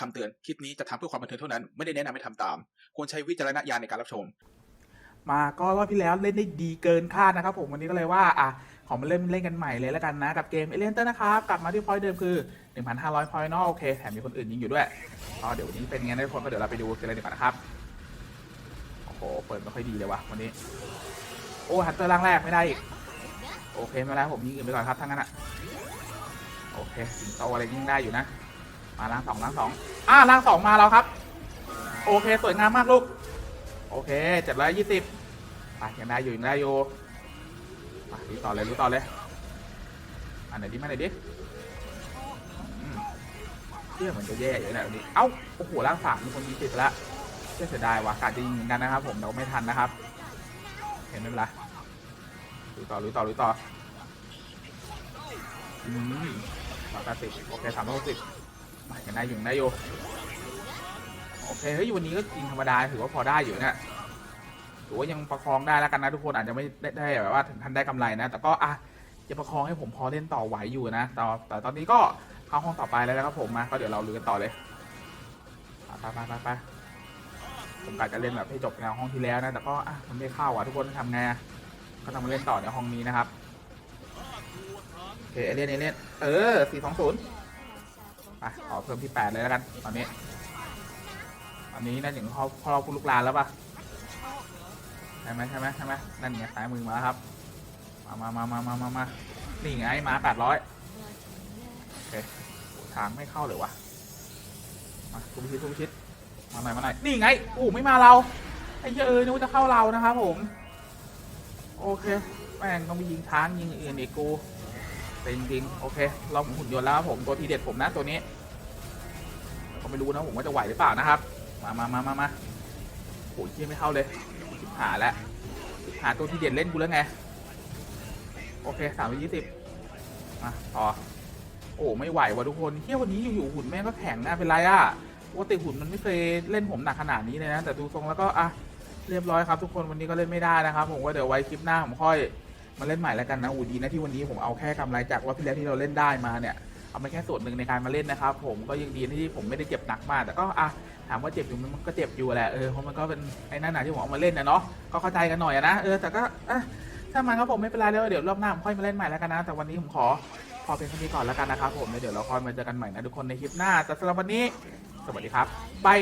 คำเตือนคลิปนี้จะทำเพื่อความบันเทิงเท่านั้น ไม่ได้แนะนำให้ทำตาม ควรใช้วิจารณญาณในการรับชม มาก็รอบที่แล้วเล่นได้ดีเกินคาดนะครับผมวันนี้ก็เลยว่าอะขอมาเล่นเล่นกันใหม่เลยแล้วกันนะ กับเกมเอเลนเตอร์นะครับ กลับมาที่พอยต์เดิมคือ 1,500พอยต์เนาะโอเคแถมมีคนอื่นยิงอยู่ด้วยก็เดี๋ยววันนี้เป็นไงนะทุกคนก็เดี๋ยวเราไปดูกันเลยดีกว่านะครับโอ้โหเปิดไม่ค่อยดีเลยว่ะวันนี้ โอ้ฮัตเตอร์ร่างแรกไม่ได้อีกโอเคไม่เป็นไรผมยิงอื่นไปก่อนครับทั้งนั้นอะโอเคสิงโตอะไรยิงได้อยู่นะ มาล่างสองล่างสองอ่าล่างสองมาแล้วครับ โอเคสวยงามมากลูก โอเคเจ็ดร้อยยี่สิบไปยังได้อยู่ยังได้อยู่มาดูต่อเลยรู้ต่อเลยอันไหนดิมาไหนดิเชื่อเหมือนจะแย่อยู่นะวันนี้ เอ้าโอ้โหล่างสามมีคนยิงติดล้วเชื่อเสียดายว่ะการจะยิงเหมือนกันนะครับ ผมแต่ว่าไม่ทันนะครับ เห็นไหมล่ะรู้ต่อรู้ต่อรู้ต่ออืมสามแปดสิบโอเคสามร้อยหกสิบ ยังได้อยู่ยังได้อยู่โอเคเฮ้ยวันนี้ก็ยิงธรรมดาถือว่าพอได้อยู่เนะถือว่ายังประคองได้แล้วกันนะทุกคนอาจจะไม่ได้ไดแบบว่าถึงทันได้กำไรนะ แต่ก็อะจะประคองให้ผมพอเล่นต่อไหวอยู่นะแต่แต่ตอนนี้ก็เข้าห้องต่อไปแล้วนะครับผมมาก็เดี๋ยวเราลุยกันต่อเลยไปไปไปไปผมกะจะเล่นแบบให้จบในห้องที่แล้วนะ แต่ก็อะมันไม่เข้าอะทุกคนทำไงก็ต้องมาเล่นต่อในห้องนี้นะครับโอเคเอเลียนเอเลียนเออสี่สองศูนย์ ไปขอเพิ่มที่แปดเลยแล้วกัน ตอนนี้ ตอนนี้น่าจะถึงพ่อพ่อคุณลูกลานแล้วปะใช่ไหมใช่ไหมใช่ไหมนั่นไงซ้ายมือมาแล้วครับ มามามามามามามานี่ไงมาแปดร้อยโอเคทางไม่เข้าเลยวะมาทุกชิดทุกชิดมาหน่อยมาหน่อยนี่ไงอู้ไม่มาเราไอ้เหี้ยเอ้ยนึกว่าจะเข้าเรานะครับผม โอเคแม่งต้องไปยิงช้างยิงเอื่นอีกกู แต่จริงๆโอเคเราหุ่นยนต์แล้วครับผมตัวทีเด็ดผมนะตัวนี้ก็ไม่รู้นะผมว่าจะไหวหรือเปล่านะครับ มามามามามาโอ้ยเชี่ยไม่เข้าเลยชิบหาแล้วชิบหาตัวที่เด่นเล่นกูแล้วไง โอเคสามยยี่สิบมาต่อโอ้ไม่ไหวว่ะทุกคนเที่ยวันนี้อยู่ๆหุ่นแม่งก็แข็งนะเป็นไรอะปกติหุ่นมันไม่เคยเล่นผมหนักขนาดนี้เลยนะแต่ดูทรงแล้วก็อะเรียบร้อยครับ ทุกคนวันนี้ก็เล่นไม่ได้นะครับ ผมว่าเดี๋ยวไว้คลิปหน้าผมค่อย มาเล่นใหม่แล้วกันนะอูดีนะที่วันนี้ผมเอาแค่กำไรจากว่าที่แล้วที่เราเล่นได้มาเนี่ยเอามาแค่ส่วนหนึ่งในการมาเล่นนะครับผมก็ยังดีที่ผมไม่ได้เจ็บหนักมากแต่ก็อะถามว่าเจ็บอยู่มันก็เจ็บอยู่แหละเออเพราะมันก็เป็นไอ้นั่นน่ะที่ผมเอามาเล่นนะเนาะก็เข้าใจกันหน่อยนะเออแต่ก็อะถ้ามันครับผมไม่เป็นไรแล้วเดี๋ยวรอบหน้าผมค่อยมาเล่นใหม่แล้วกันนะแต่วันนี้ผมขอพอเป็นแค่นี้ก่อนแล้วกันนะครับผมเดี๋ยวเราค่อยมาเจอกันใหม่นะทุกคนในคลิปหน้าแต่สำหรับวันนี้ สวัสดีครับบาย